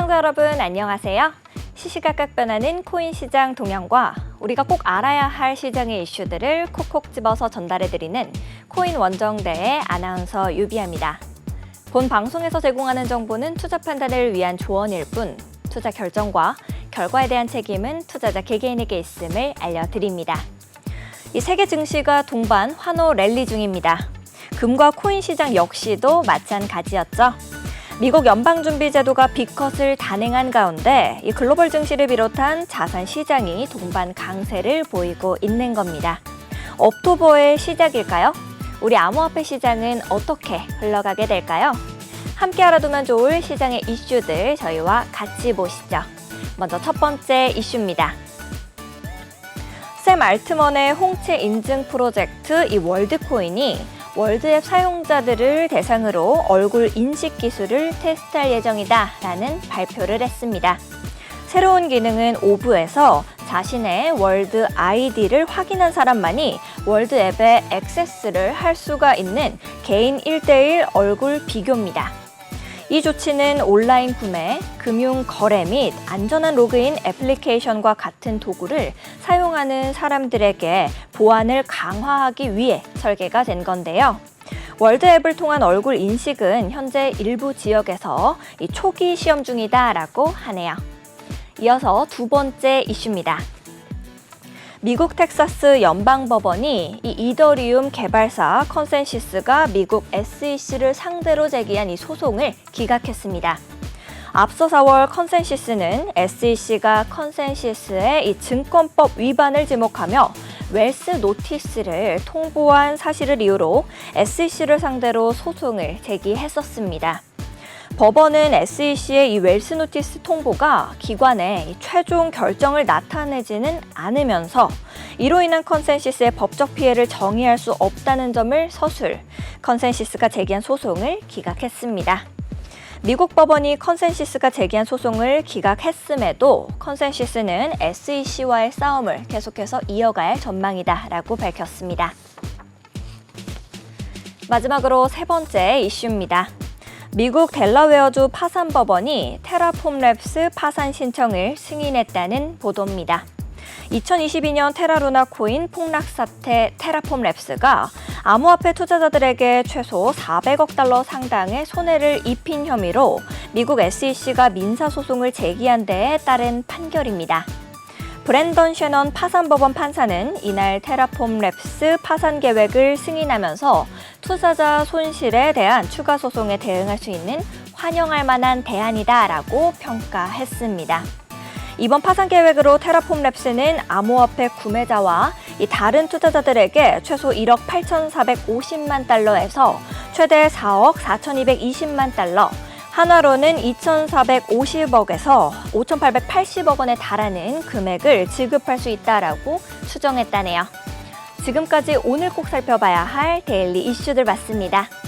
시청자 여러분 안녕하세요. 시시각각 변하는 코인 시장 동향과 우리가 꼭 알아야 할 시장의 이슈들을 콕콕 집어서 전달해드리는 코인 원정대의 아나운서 유비아입니다. 본 방송에서 제공하는 정보는 투자 판단을 위한 조언일 뿐 투자 결정과 결과에 대한 책임은 투자자 개개인에게 있음을 알려드립니다. 이 세계 증시가 동반 환호 랠리 중입니다. 금과 코인 시장 역시도 마찬가지였죠. 미국 연방준비제도가 빅컷을 단행한 가운데 이 글로벌 증시를 비롯한 자산 시장이 동반 강세를 보이고 있는 겁니다. 옥토버의 시작일까요? 우리 암호화폐 시장은 어떻게 흘러가게 될까요? 함께 알아두면 좋을 시장의 이슈들 저희와 같이 보시죠. 먼저 첫 번째 이슈입니다. 샘 알트먼의 홍채 인증 프로젝트 이 월드코인이 월드앱 사용자들을 대상으로 얼굴 인식 기술을 테스트할 예정이다 라는 발표를 했습니다. 새로운 기능은 오브에서 자신의 월드 아이디를 확인한 사람만이 월드 앱에 액세스를 할 수가 있는 개인 1대1 얼굴 비교입니다. 이 조치는 온라인 구매, 금융 거래 및 안전한 로그인 애플리케이션과 같은 도구를 사용하는 사람들에게 보안을 강화하기 위해 설계가 된 건데요. 월드 앱을 통한 얼굴 인식은 현재 일부 지역에서 이 초기 시험 중이다라고 하네요. 이어서 두 번째 이슈입니다. 미국 텍사스 연방법원이 이 이더리움 개발사 컨센시스가 미국 SEC를 상대로 제기한 이 소송을 기각했습니다. 앞서 4월 컨센시스는 SEC가 컨센시스의 이 증권법 위반을 지목하며 웰스 노티스를 통보한 사실을 이유로 SEC를 상대로 소송을 제기했었습니다. 법원은 SEC의 이 웰스 노티스 통보가 기관의 최종 결정을 나타내지는 않으면서 이로 인한 컨센시스의 법적 피해를 정의할 수 없다는 점을 서술, 컨센시스가 제기한 소송을 기각했습니다. 미국 법원이 컨센시스가 제기한 소송을 기각했음에도 컨센시스는 SEC와의 싸움을 계속해서 이어갈 전망이다라고 밝혔습니다. 마지막으로 세 번째 이슈입니다. 미국 델라웨어주 파산 법원이 테라폼 랩스 파산 신청을 승인했다는 보도입니다. 2022년 테라루나 코인 폭락 사태 테라폼 랩스가 암호화폐 투자자들에게 최소 400억 달러 상당의 손해를 입힌 혐의로 미국 SEC가 민사소송을 제기한 데에 따른 판결입니다. 브랜던 셔넌 파산법원 판사는 이날 테라폼 랩스 파산 계획을 승인하면서 투자자 손실에 대한 추가 소송에 대응할 수 있는 환영할 만한 대안이다라고 평가했습니다. 이번 파산 계획으로 테라폼 랩스는 암호화폐 구매자와 이 다른 투자자들에게 최소 1억 8,450만 달러에서 최대 4억 4,220만 달러, 한화로는 2,450억에서 5,880억 원에 달하는 금액을 지급할 수 있다라고 추정했다네요. 지금까지 오늘 꼭 살펴봐야 할 데일리 이슈들 봤습니다.